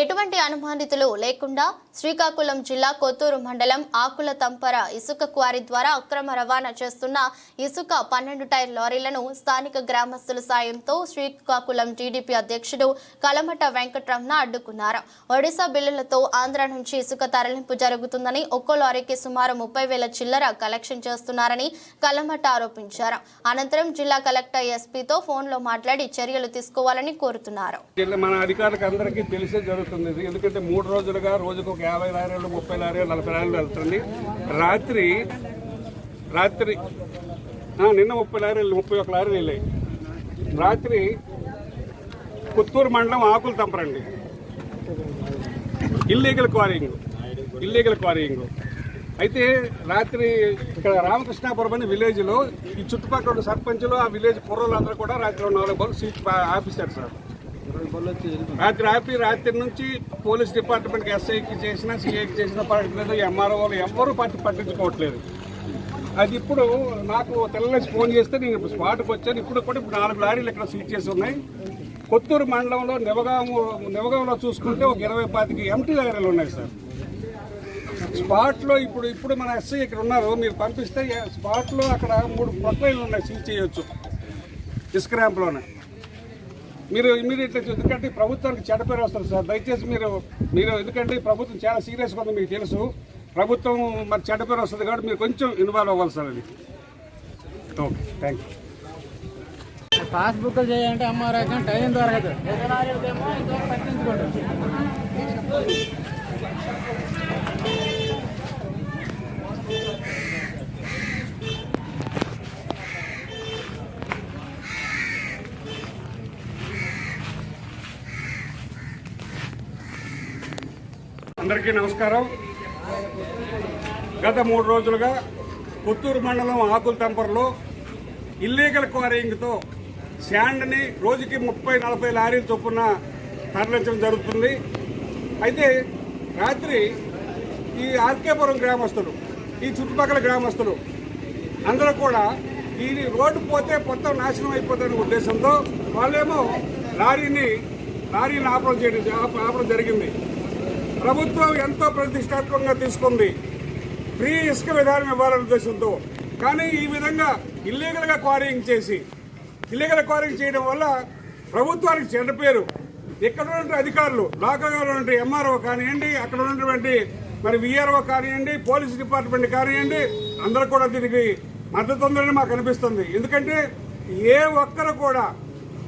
ఎటువంటి అనుమానితులు లేకుండా శ్రీకాకుళం జిల్లా కొత్తూరు మండలం ఆకుల తంపర ఇసుక క్వారీ ద్వారా అక్రమ రవాణా చేస్తున్న ఇసుక పన్నెండు టైర్ లారీలను స్థానిక గ్రామస్తుల సాయంతో శ్రీకాకుళం టీడీపీ అధ్యక్షుడు కలమట వెంకటరమణ అడ్డుకున్నారు. ఒడిశా బిల్లులతో ఆంధ్ర నుంచి ఇసుక తరలింపు జరుగుతుందని ఒక్కో లారీకి సుమారు ముప్పై వేల చిల్లర కలెక్షన్ చేస్తున్నారని కలమట ఆరోపించారు. అనంతరం జిల్లా కలెక్టర్ ఎస్పీతో ఫోన్లో మాట్లాడి చర్యలు తీసుకోవాలని కోరుతున్నారు. మన అధికారులకు అందరికీ తెలిసే జరుగుతుంది ఎందుకంటే మూడు రోజులుగా రోజుకు ఒక యాభై లారీలు ముప్పై లారీలు నలభై లారీలు వెళ్తుంది. రాత్రి రాత్రి నిన్న ముప్పై లారీలు ముప్పై ఒక లారీలు వెళ్ళాయి. రాత్రి పుత్తూరు మండలం ఆకులు తంపరండి ఇల్లీగల్ క్వారింగ్ ఇల్లీగల్ క్వారింగ్ అయితే రాత్రి ఇక్కడ రామకృష్ణాపురం అనే విలేజ్లో ఈ చుట్టుపక్కల ఉన్న ఆ విలేజ్ కుర్రలందరూ కూడా రాత్రి నాలుగు వాళ్ళు సీట్ ఆఫీసర్ సార్. రాత్రి ఆపి రాత్రి నుంచి పోలీస్ డిపార్ట్మెంట్కి ఎస్ఐకి చేసినా సిఐకి చేసినా పడట్లేదు ఎంఆర్ఓలు ఎవరు పట్టి పట్టించుకోవట్లేదు. అది ఇప్పుడు నాకు తెల్లసి ఫోన్ చేస్తే నేను స్పాట్కి వచ్చాను. ఇప్పుడు కూడా ఇప్పుడు నాలుగు లారీలు ఇక్కడ సీట్ చేసి ఉన్నాయి. కొత్తూరు మండలంలో నివగాము నివగంలో చూసుకుంటే ఒక ఇరవై పాతికి ఎంటీ లారీలు ఉన్నాయి సార్. స్పాట్లో ఇప్పుడు ఇప్పుడు మన ఎస్ఐ ఇక్కడ ఉన్నారు. మీరు పంపిస్తే స్పాట్లో అక్కడ మూడు ప్రొక్లైన్లు ఉన్నాయి సీజ్ చేయొచ్చు. డిస్క్రాంప్లోనే మీరు ఇమీడియట్లీ ఎందుకంటే ప్రభుత్వానికి చెడ్డ పేరు వస్తుంది సార్. దయచేసి మీరు మీరు ఎందుకంటే ప్రభుత్వం చాలా సీరియస్గా ఉంది మీకు తెలుసు. ప్రభుత్వం మరి చెడ్డ పేరు వస్తుంది కాబట్టి మీరు కొంచెం ఇన్వాల్వ్ అవ్వాలి సార్ అది. ఓకే థ్యాంక్ యూ పాస్బుక్ చేయాలంటే అమ్మ రకం టైం దొరకదు. అందరికీ నమస్కారం. గత మూడు రోజులుగా పుత్తూరు మండలం ఆకుల తంపర్లో ఇల్లీగల్ క్వారింగ్తో శాండ్ని రోజుకి ముప్పై నలభై లారీలు చొప్పున తరలించడం జరుగుతుంది. అయితే రాత్రి ఈ ఆర్కేపురం గ్రామస్తులు ఈ చుట్టుపక్కల గ్రామస్తులు అందరూ కూడా ఈ రోడ్డు పోతే మొత్తం నాశనం అయిపోతుందనే ఉద్దేశంతో వాళ్ళేమో లారీని లారీని ఆపడం చేయడం ఆప- ఆపడం జరిగింది. ప్రభుత్వం ఎంతో ప్రతిష్టాత్మకంగా తీసుకుంది. ఫ్రీ ఇసుక విధానం ఇవ్వాలనే ఉద్దేశంతో. కానీ ఈ విధంగా ఇల్లీగల్గా క్వారింగ్ చేసి ఇల్లీగల్ క్వారింగ్ చేయడం వల్ల ప్రభుత్వానికి చెడ్డ పేరు. ఇక్కడ ఉన్నటువంటి అధికారులు లోకల్గా ఉన్నటువంటి ఎంఆర్ఓ కానివ్వండి అక్కడ ఉన్నటువంటి మరి విఆర్ఓ కానివ్వండి పోలీస్ డిపార్ట్మెంట్ కానివ్వండి అందరూ కూడా దీనికి మద్దతు ఉందని మాకు అనిపిస్తుంది. ఎందుకంటే ఏ ఒక్కరు కూడా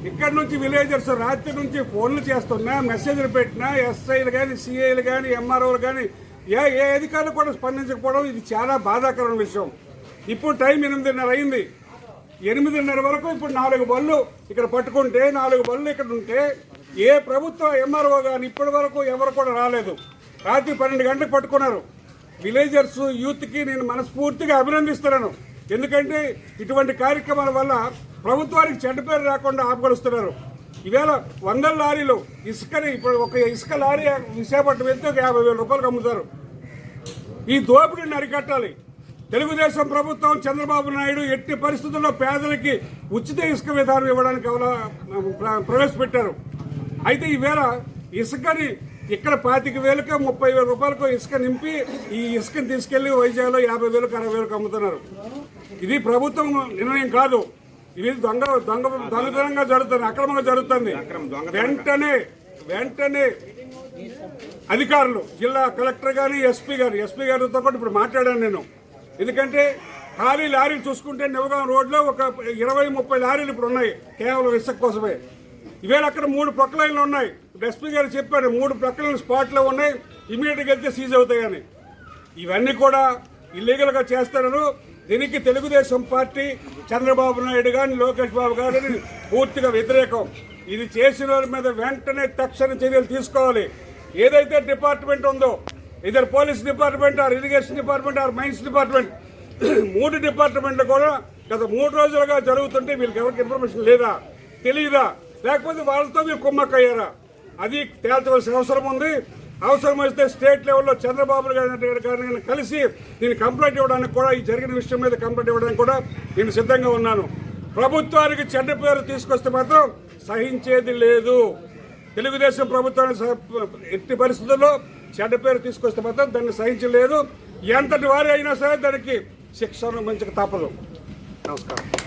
ఇక్కడ నుంచి విలేజర్స్ రాత్రి నుంచి ఫోన్లు చేస్తున్నా మెసేజ్లు పెట్టినా ఎస్ఐలు కానీ సిఐలు కానీ ఎంఆర్ఓలు కానీ ఏ ఏ అధికారులు కూడా స్పందించకపోవడం ఇది చాలా బాధాకరమైన విషయం. ఇప్పుడు టైం ఎనిమిదిన్నర అయింది. ఎనిమిదిన్నర వరకు ఇప్పుడు నాలుగు బళ్ళు ఇక్కడ పట్టుకుంటే నాలుగు బళ్ళు ఇక్కడ ఉంటే ఏ ప్రభుత్వ ఎంఆర్ఓ కానీ ఇప్పటి వరకు ఎవరు కూడా రాలేదు. రాత్రి పన్నెండు గంటలకు పట్టుకున్నారు. విలేజర్స్ యూత్కి నేను మనస్ఫూర్తిగా అభినందిస్తున్నాను. ఎందుకంటే ఇటువంటి కార్యక్రమాల వల్ల ప్రభుత్వానికి చెడ్డ పేరు రాకుండా ఆపగలుస్తున్నారు ఈవేళ వందల లారీలు ఇసుకని ఇప్పుడు ఒక ఇసుక లారీ విశాఖపట్నం వెళ్తే ఒక యాభై వేల రూపాయలకు అమ్ముతారు. ఈ దోపిడీని అరికట్టాలి. తెలుగుదేశం ప్రభుత్వం చంద్రబాబు నాయుడు ఎట్టి పరిస్థితుల్లో పేదలకి ఉచిత ఇసుక విధానం ఇవ్వడానికి ప్రవేశపెట్టారు. అయితే ఈవేళ ఇసుకని ఇక్కడ పాతిక వేలకు ముప్పై వేల రూపాయలకు ఇసుక నింపి ఈ ఇసుకని తీసుకెళ్ళి వైజాగ్లో యాభై వేలకు అరవై వేలకు అమ్ముతున్నారు. ఇది ప్రభుత్వం నిర్ణయం కాదు. ఇది దొంగ దొంగ దొంగతనంగా జరుగుతుంది అక్రమంగా జరుగుతుంది. వెంటనే వెంటనే అధికారులు జిల్లా కలెక్టర్ గారు ఎస్పీ గారు ఎస్పీ గారితో కూడా ఇప్పుడు మాట్లాడాను నేను. ఎందుకంటే ఖాళీ లారీలు చూసుకుంటే నివగాం రోడ్లో ఒక ఇరవై ముప్పై లారీలు ఇప్పుడు ఉన్నాయి కేవలం ఇసుక కోసమే. ఇవేళ అక్కడ మూడు ప్రొక్లైన్లు ఉన్నాయి. ఎస్పీ గారు చెప్పారు మూడు ప్రొక్లైన్లు స్పాట్లో ఉన్నాయి ఇమీడియట్గా వెళ్తే సీజ్ అవుతాయని. ఇవన్నీ కూడా ఇల్లీగల్గా చేస్తున్నారు దీనికి తెలుగుదేశం పార్టీ చంద్రబాబు నాయుడు కానీ లోకేష్ బాబు గారిని పూర్తిగా వ్యతిరేకం. ఇది చేసిన వారి మీద వెంటనే తక్షణ చర్యలు తీసుకోవాలి. ఏదైతే డిపార్ట్మెంట్ ఉందో ఇద్దరు police department or irrigation department or mines department మూడు డిపార్ట్మెంట్లు కూడా గత మూడు రోజులుగా జరుగుతుంటే వీళ్ళకి ఎవరికి ఇన్ఫర్మేషన్ లేదా? తెలియదా లేకపోతే వాళ్ళతో మీరు కుమ్మక్కయ్యారా? అది తేల్చవలసిన అవసరం ఉంది. అవసరం వస్తే స్టేట్ లెవెల్లో చంద్రబాబు గారి గారిని కలిసి నేను కంప్లైంట్ ఇవ్వడానికి కూడా ఈ జరిగిన విషయం మీద కంప్లైంట్ ఇవ్వడానికి కూడా నేను సిద్ధంగా ఉన్నాను. ప్రభుత్వానికి చెడ్డ పేరు తీసుకొస్తే మాత్రం సహించేది లేదు. తెలుగుదేశం ప్రభుత్వాన్ని ఎట్టి పరిస్థితుల్లో చెడ్డ పేరు తీసుకొస్తే మాత్రం దాన్ని సహించలేదు. ఎంతటి వారి అయినా సరే దానికి శిక్షను మంచిగా తప్పదు నమస్కారం.